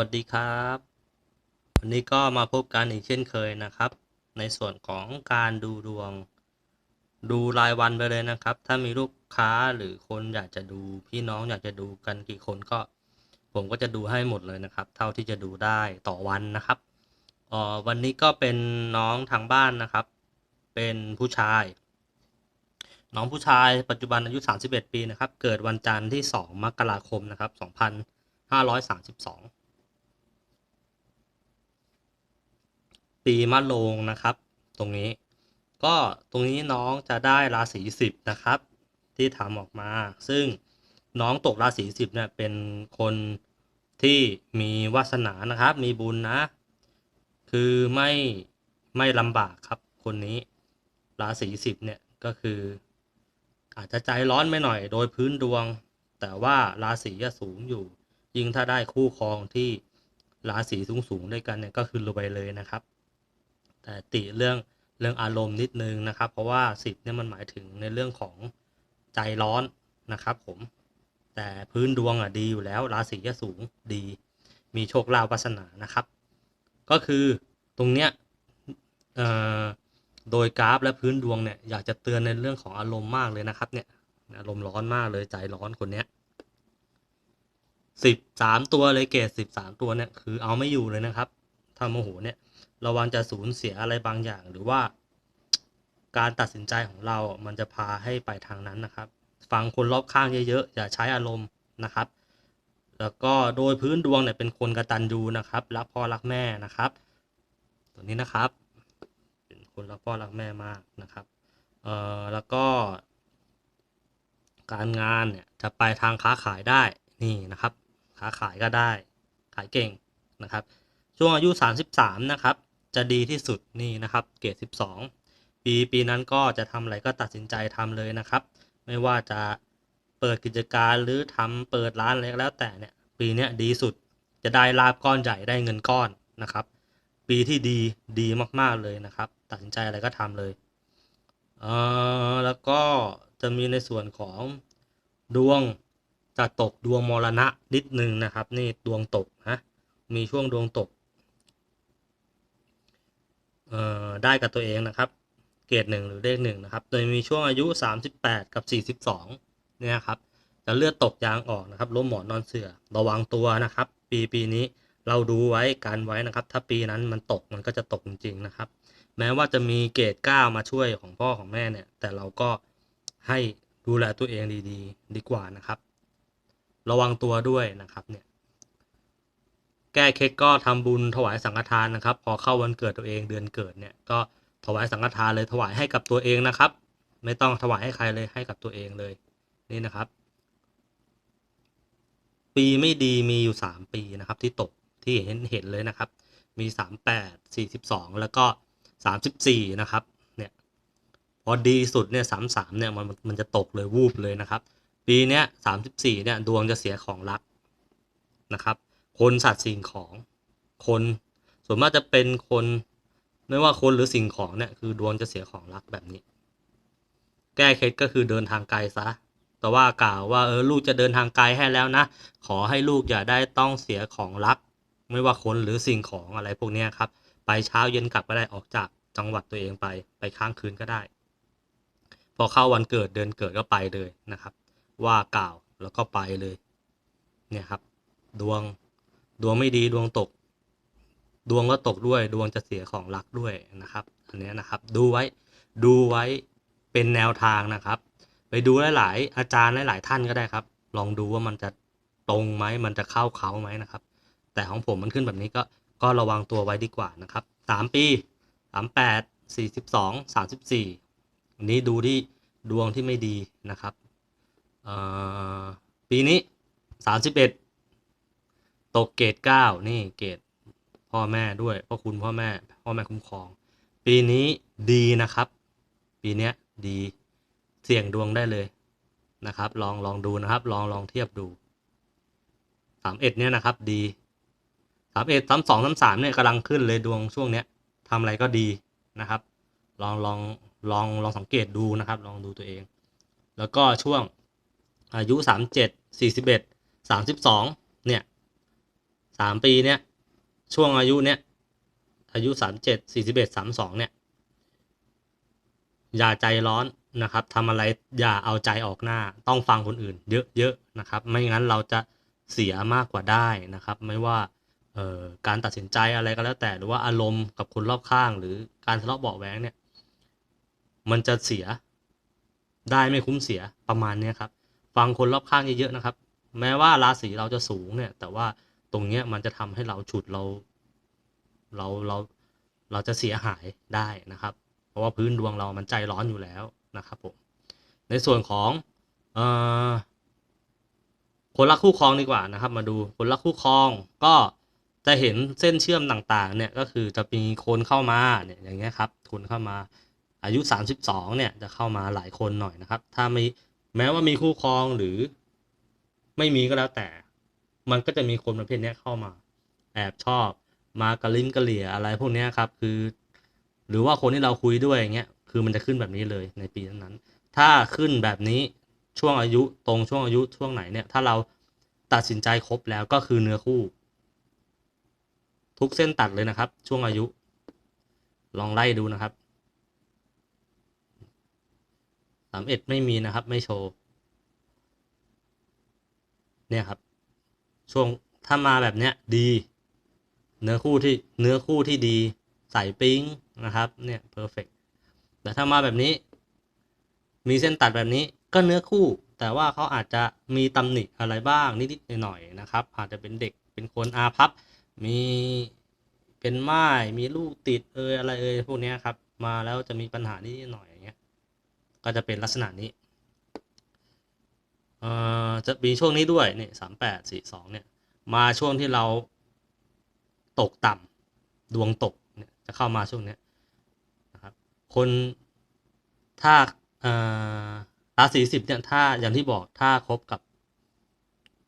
วัสดีครับ วันนี้ก็มาพบกันอีกเช่นเคยนะครับ ในส่วนของการดูดวง ดูรายวันไปเลยนะครับ ถ้ามีลูกค้าหรือคนอยากจะดูพี่น้องอยากจะดูกันกี่คนก็ ผมก็จะดูให้หมดเลยนะครับ เท่าที่จะดูได้ต่อวันนะครับออวันนี้ก็เป็นน้องทางบ้านนะครับ เป็นผู้ชาย น้องผู้ชายปัจจุบันอายุ 31 ปีนะครับ เกิดวันจันทร์ที่ 2 มกราคมนะครับ 2532 ปีมะโรงนะครับ ตรงนี้ ก็ตรงนี้น้องจะได้ราศีสิบนะครับ ที่ทำออกมา ซึ่งน้องตกราศีสิบเนี่ยเป็นคนที่มีวาสนานะครับ มีบุญนะ คือไม่ไม่ลำบากครับ คนนี้ราศีสิบเนี่ยก็คือ อาจจะใจร้อนไม่หน่อยโดยพื้นดวง แต่ว่าราศีจะสูงอยู่ ยิ่งถ้าได้คู่ครองที่ราศีสูงสูงๆด้วยกันเนี่ยก็คือรวยเลยนะครับ ต่ติเรื่องเรื่องอารมณ์นิดนึงนะครับ เพราะว่าสิบเนี่ยมันหมายถึงในเรื่องของใจร้อนนะครับผมแต่พื้นดวงอะดีอยู่แล้วราศีจะสูงดี มีโชคลาภวาสนานะครับ ก็คือตรงเนี้ยเอ่อโดยกราฟและพื้นดวงเนี่ยอยากจะเตือนในเรื่องของอารมณ์มากเลยนะครับเนี่ยอารมณ์ร้อนมากเลยใจร้อนคนเนี้ยสิบสามตัวเลยเกรดสิบสามตัวเนี่ยคือเอาไม่อยู่เลยนะครับถ้าโมโหเนี่ย ระวังจะสูญเสียอะไรบางอย่าง หรือว่า การตัดสินใจของเรา มันจะพาให้ไปทางนั้นนะครับ ฟังคนรอบข้างเยอะๆ อย่าใช้อารมณ์นะครับ แล้วก็โดยพื้นดวงเนี่ยเป็นคนกระตันยูนะครับ รักพ่อรักแม่นะครับ ตัวนี้นะครับ เป็นคนรักพ่อรักแม่มากนะครับ เอ่อ แล้วก็ การงานเนี่ยจะไปทางค้าขายได้นี่นะครับ ค้าขายก็ได้ ขายเก่งนะครับช่วงอายุ 33 นะครับ จะดีที่สุดนี่นะครับ เกรด 12 ปีปีนั้นก็จะทำอะไรก็ตัดสินใจทำเลยนะครับ ไม่ว่าจะเปิดกิจการหรือทำเปิดร้านอะไรก็แล้วแต่เนี่ยปีนี้ดีสุดจะได้ลาบก้อนใหญ่ได้เงินก้อนนะครับ ปีที่ดีดีมากๆเลยนะครับ ตัดสินใจอะไรก็ทำเลยเออแล้วก็จะมีในส่วนของดวงจะตกดวงมรณะนิดนึงนะครับ นี่ดวงตกนะมีช่วงดวงตก ได้กับตัวเองนะครับ เกรดหนึ่งหรือเลขหนึ่งนะครับ โดยมีช่วงอายุ 38 กับ 42 เนี่ยครับจะเลือดตกยางออกนะครับล้มหมอนนอนเสือระวังตัวนะครับ ปีปีนี้เราดูไว้การไว้นะครับ ถ้าปีนั้นมันตกมันก็จะตกจริงๆนะครับ แม้ว่าจะมีเกรด9มาช่วยของพ่อของแม่เนี่ย แต่เราก็ให้ดูแลตัวเองดีๆ ดีกว่านะครับ ระวังตัวด้วยนะครับเนี่ย แก้เคล็ดก็ทำบุญถวายสังฆทานนะครับ พอเข้าวันเกิดตัวเองเดือนเกิดเนี่ยก็ถวายสังฆทานเลยถวายให้กับตัวเองนะครับ ไม่ต้องถวายให้ใครเลยให้กับตัวเองเลยนี่นะครับ ปีไม่ดีมีอยู่สามปีนะครับ ที่ตกที่เห็นเห็นเลยนะครับ มีสามแปดสี่สิบสองแล้วก็สามสิบสี่นะครับเนี่ยพอดีสุดเนี่ยสามสามเนี่ยมันมันจะตกเลยวูบเลยนะครับ ปีเนี้ยสามสิบสี่เนี่ยดวงจะเสียของรักนะครับ คนสัตว์สิ่งของ คน ส่วนมากจะเป็นคน ไม่ว่าคนหรือสิ่งของเนี่ยคือดวงจะเสียของรักแบบนี้ แก้เคล็ดก็คือเดินทางไกลซะ แต่ว่ากล่าวว่าเออลูกจะเดินทางไกลให้แล้วนะ ขอให้ลูกอย่าได้ต้องเสียของรัก ไม่ว่าคนหรือสิ่งของอะไรพวกนี้ครับ ไปเช้าเย็นกลับก็ได้ออกจากจังหวัดตัวเองไปไปค้างคืนก็ได้ พอเข้าวันเกิดเดือนเกิดก็ไปเลยนะครับ ว่ากล่าวแล้วก็ไปเลย เนี่ยครับ ดวง ดวงไม่ดีดวงตก ดวงก็ตกด้วย ดวงจะเสียของรักด้วยนะครับ อันนี้นะครับ ดูไว้ดูไว้เป็นแนวทางนะครับ ไปดูหลาย ๆ อาจารย์หลาย ๆ ท่านก็ได้ครับ ลองดูว่ามันจะตรงไหมมันจะเข้าเขาไหมนะครับ แต่ของผมมันขึ้นแบบนี้ก็ก็ระวังตัวไว้ดีกว่านะครับสามปีสามแปดสี่สิบสองสามสิบสี่อันนี้ดูที่ดวงที่ไม่ดีนะครับปีนี้สามสิบเอ็ด ตกเกรดเก้านี่เกรดพ่อแม่ด้วยพ่อคุณพ่อแม่ พ่อแม่คุ้มครอง ปีนี้ดีนะครับ ปีเนี้ยดีเสี่ยงดวงได้เลยนะครับ ลองลองดูนะครับ ลองลองเทียบดูสามเอ็ดเนี่ยนะครับ ดีสามเอ็ดสามสองสามสามเนี่ยกำลังขึ้นเลยดวงช่วงเนี้ยทำอะไรก็ดีนะครับ ลองลองลองลองสังเกตดูนะครับ ลองดูตัวเอง แล้วก็ช่วงอายุสามเจ็ดสี่สิบเอ็ดสามสิบสอง สามปีเนี้ยช่วงอายุเนี้ยอายุสามเจ็ดสี่สิบเอ็ดสามสองเนี่ย อย่าใจร้อนนะครับทำอะไรอย่าเอาใจออกหน้า ต้องฟังคนอื่น เยอะๆนะครับ ไม่งั้นเราจะเสียมากกว่าได้นะครับ ไม่ว่าการตัดสินใจอะไรก็แล้วแต่หรือว่าอารมณ์กับคนรอบข้าง หรือการทะเลาะเบาะแว้งเนี่ย มันจะเสียได้ไม่คุ้มเสียประมาณนี้ครับ ฟังคนรอบข้างเยอะๆนะครับ แม้ว่าราศีเราจะสูงเนี่ย แต่ว่า ตรงเนี้ยมันจะทำให้เราฉุดเรา เราเราเราจะเสียหายได้นะครับ เพราะว่าพื้นดวงเรามันใจร้อนอยู่แล้วนะครับผมในส่วนของเอ่อคนรักคู่ครองดีกว่านะครับ มาดูคนรักคู่ครองก็จะเห็นเส้นเชื่อมต่างๆ เนี่ยก็คือจะมีคนเข้ามาเนี่ยอย่างเงี้ยครับคนเข้ามาอายุ 32 เนี่ยจะเข้ามาหลายคนหน่อยนะครับ ถ้าไม่แม้ว่ามีคู่ครองหรือไม่มีก็แล้วแต่ มันก็จะมีคนประเภทนี้เข้ามา แอบชอบมากระลิ้มกระเหลี่ยอะไรพวกนี้ครับ คือ หรือว่าคนที่เราคุยด้วยอย่างเงี้ยคือมันจะขึ้นแบบนี้เลยในปีนั้นๆถ้าขึ้นแบบนี้ช่วงอายุตรงช่วงอายุช่วงไหนเนี่ย ถ้าเราตัดสินใจครบแล้วก็คือเนื้อคู่ ทุกเส้นตัดเลยนะครับ ช่วงอายุ ลองไล่ดูนะครับสามเอ็ดไม่มีนะครับ ไม่โชว์ เนี่ยครับ ช่วงถ้ามาแบบเนี้ยดี เนื้อคู่ที่เนื้อคู่ที่ดีใส่ปิ๊งนะครับเนี่ยเพอร์เฟกแต่ถ้ามาแบบนี้ มีเส้นตัดแบบนี้ก็เนื้อคู่ แต่ว่าเขาอาจจะมีตำหนิอะไรบ้างนิดๆหน่อยๆนะครับ อาจจะเป็นเด็กเป็นคนอาพับ มีเป็นไม้มีลูกติดเอยอะไรเอยพวกนี้ครับ มาแล้วจะมีปัญหานิดๆหน่อยอย่างเงี้ยก็จะเป็นลักษณะนี้ จะมีช่วงนี้ด้วยเนี่ยสามแปดสี่สองเนี่ย มาช่วงที่เราตกต่ำดวงตกเนี่ยจะเข้ามาช่วงนี้นะครับ คนถ้าเอ่อราศีสิบเนี่ยถ้าอย่างที่บอกถ้าคบกับ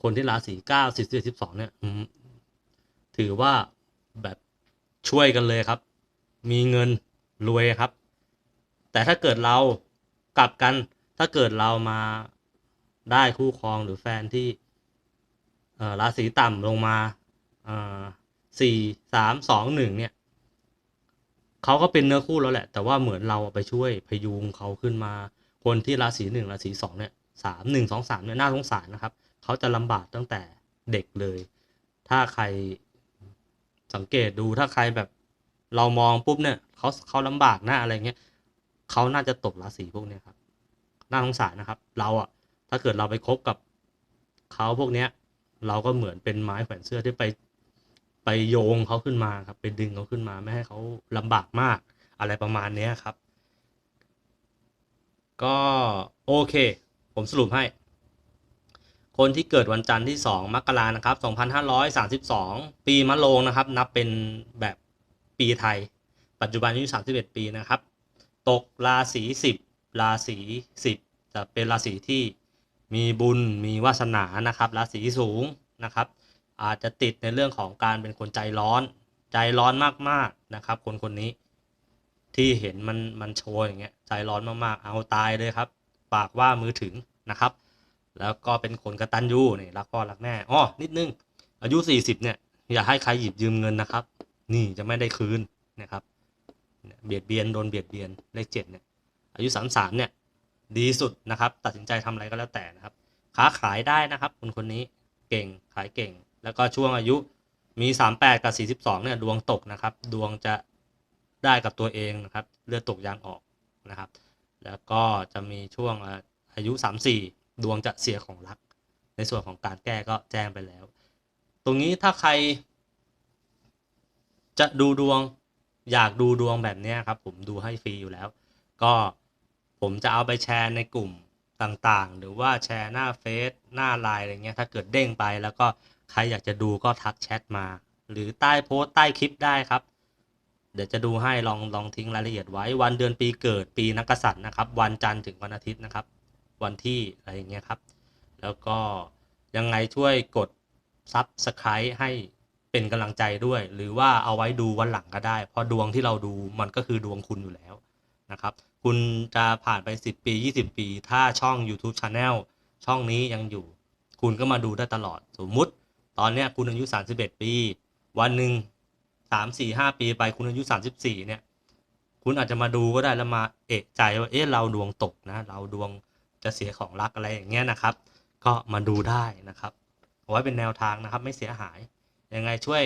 คนที่ราศีเก้าสิบสิบสองเนี่ยถือว่าแบบช่วยกันเลยครับ มีเงินรวยครับ แต่ถ้าเกิดเรากลับกันถ้าเกิดเรามา ได้คู่ครองหรือแฟนที่ราศีต่ำลงมาสี่สามสองหนึ่งเนี่ยเขาก็เป็นเนื้อคู่แล้วแหละ แต่ว่าเหมือนเราไปช่วยพยุงเขาขึ้นมา คนที่ราศีหนึ่งราศีสองเนี่ยสามหนึ่งสองสามเนี่ยน่าสงสารนะครับ เขาจะลำบากตั้งแต่เด็กเลย ถ้าใครสังเกตดูถ้าใครแบบเรามองปุ๊บเนี่ยเขาเขาลำบากนะอะไรเงี้ยเขาน่าจะตกราศีพวกเนี้ยครับน่าสงสารนะครับ เราอะ ถ้าเกิดเราไปคบกับเขาพวกเนี้ย เราก็เหมือนเป็นไม้แขวนเสื้อที่ไป ไปโยงเขาขึ้นมาครับไปดึงเขาขึ้นมาไม่ให้เขาลำบากมากอะไรประมาณเนี้ยครับ ก็โอเค ผมสรุปให้ คนที่เกิดวันจันทร์ที่ 2 มกรานะครับ 2532 ปีมะโรงนะครับ นับเป็นแบบปีไทย ปัจจุบันอายุ31 ปีนะครับ ตกราศี 10 ราศี 10 จะเป็นราศีที่ มีบุญมีวาสนานะครับราศีสูงนะครับ อาจจะติดในเรื่องของการเป็นคนใจร้อน ใจร้อนมากๆนะครับ คนคนนี้ที่เห็นมันมันโชว์อย่างเงี้ยใจร้อนมากๆ เอาตายเลยครับ ปากว่ามือถึงนะครับ แล้วก็เป็นคนกระตันยูนี่รักพ่อรักแม่อ้อนิดนึง อายุ 40เนี่ยอย่าให้ใครหยิบยืมเงินนะครับ นี่จะไม่ได้คืนนะครับเนี่ยเบียดเบียนโดนเบียดเบียนเลขเจ็ดเนี่ยอายุ 33เนี่ย ดีสุดนะครับ ตัดสินใจทำอะไรก็แล้วแต่นะครับค้าขายได้นะครับคนคนนี้เก่งขายเก่ง แล้วก็ช่วงอายุมี 38 กับ 42เนี่ยดวงตกนะครับ ดวงจะได้กับตัวเองนะครับ เลือดตกยางออกนะครับ แล้วก็จะมีช่วงอาอายุ 34 ดวงจะเสียของรัก ในส่วนของการแก้ก็แจ้งไปแล้ว ตรงนี้ถ้าใคร จะดูดวงอยากดูดวงแบบนี้ครับ ผมดูให้ฟรีอยู่แล้ว ก็ ผมจะเอาไปแชร์ในกลุ่มต่างๆ หรือว่าแชร์หน้าเฟซหน้าไลน์อะไรเงี้ยถ้าเกิดเด้งไปแล้วก็ใครอยากจะดูก็ทักแชทมา หรือใต้โพสต์ใต้คลิปได้ครับ เดี๋ยวจะดูให้ลองลองทิ้งรายละเอียดไว้ วันเดือนปีเกิดปีนักกษัตริย์นะครับ วันจันทร์ถึงวันอาทิตย์นะครับ วันที่อะไรอย่างเงี้ยครับ แล้วก็ยังไงช่วยกดซับสไครต์ให้เป็นกำลังใจด้วย หรือว่าเอาไว้ดูวันหลังก็ได้ เพราะดวงที่เราดูมันก็คือดวงคุณอยู่แล้วนะครับ คุณจะผ่านไป 10 ปี 20 ปี ถ้าช่อง YouTube Channel ช่องนี้ยังอยู่ คุณก็มาดูได้ตลอด สมมุติ ตอนเนี้ยคุณอายุ 31 ปี วันหนึ่งสามสี่ห้าปีไปคุณอายุ 34 เนี่ย คุณอาจจะมาดูก็ได้แล้วมาเอะใจว่า เอ๊ะ เราดวงตกนะ เราดวงจะเสียของรักอะไรอย่างเงี้ยนะครับ ก็มาดูได้นะครับเอาไว้เป็นแนวทางนะครับ ไม่เสียหาย ยังไงช่วย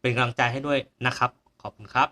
เป็นกำลังใจให้ด้วยนะครับ ขอบคุณครับ